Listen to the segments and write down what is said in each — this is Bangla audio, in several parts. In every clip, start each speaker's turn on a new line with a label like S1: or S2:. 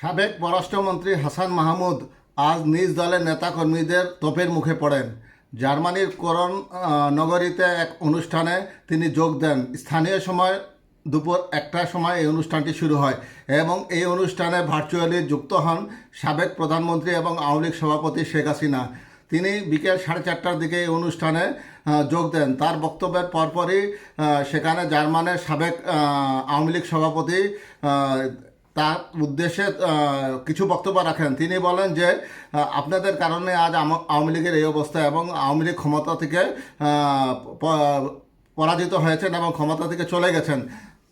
S1: সাবেক পররাষ্ট্রমন্ত্রী হাসান মাহমুদ আজ নিজ দলের নেতাকর্মীদের তোপের মুখে পড়েন। জার্মানির আহ, নগরীতে এক অনুষ্ঠানে তিনি যোগ দেন। স্থানীয় সময় দুপুর একটার সময় এই অনুষ্ঠানটি শুরু হয় এবং এই অনুষ্ঠানে ভার্চুয়ালি যুক্ত হন সাবেক প্রধানমন্ত্রী এবং আওয়ামী লীগ সভাপতি শেখ হাসিনা। তিনি বিকেল সাড়ে চারটার দিকে এই অনুষ্ঠানে যোগ দেন। তার বক্তব্যের পরপরই সেখানে জার্মানের সাবেক আওয়ামী লীগ সভাপতি তার উদ্দেশ্যে কিছু বক্তব্য রাখেন। তিনি বলেন যে আপনাদের কারণে আজ আওয়ামী লীগের এই অবস্থা এবং আওয়ামী লীগ ক্ষমতা থেকে পরাজিত হয়েছেন এবং ক্ষমতা থেকে চলে গেছেন।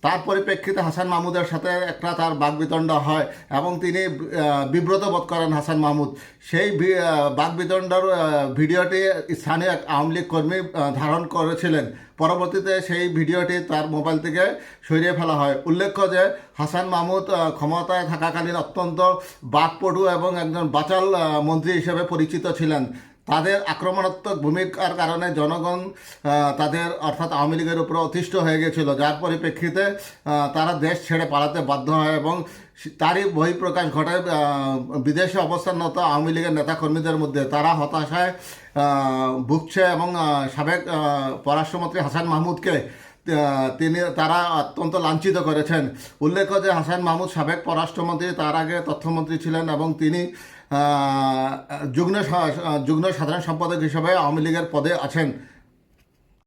S1: তার পরিপ্রেক্ষিতে হাসান মাহমুদের সাথে একটা তার বাগবিতণ্ড হয় এবং তিনি বিব্রত বোধ করেন হাসান মাহমুদ। সেই বি- আহ, ভিডিওটি স্থানীয় এক আওয়ামী লীগ কর্মী ধারণ করেছিলেন। পরবর্তীতে সেই ভিডিওটি তার মোবাইল থেকে সরিয়ে ফেলা হয়। উল্লেখ্য যে হাসান মাহমুদ ক্ষমতায় থাকাকালীন অত্যন্ত বাকপটু এবং একজন বাচাল মন্ত্রী হিসেবে পরিচিত ছিলেন। তাদের আক্রমণাত্মক ভূমিকার কারণে জনগণ তাদের অর্থাৎ আওয়ামী লীগের উপর অতিষ্ঠ হয়ে গেছিল। যার পরিপ্রেক্ষিতে তারা দেশ ছেড়ে পালাতে বাধ্য হয় এবং তারই বহিঃপ্রকাশ ঘটে বিদেশে অবস্থানরত আওয়ামী লীগের নেতাকর্মীদের মধ্যে। তারা হতাশায় ভুগছে এবং সাবেক পররাষ্ট্রমন্ত্রী হাসান মাহমুদকে তিনি, তারা অত্যন্ত লাঞ্ছিত করেছেন। উল্লেখ্য যে হাসান মাহমুদ সাবেক পররাষ্ট্রমন্ত্রী, তার আগে তথ্যমন্ত্রী ছিলেন এবং তিনি যুগ্ম যুগ্ম সাধারণ সম্পাদক হিসেবে আওয়ামী লীগের পদে আছেন।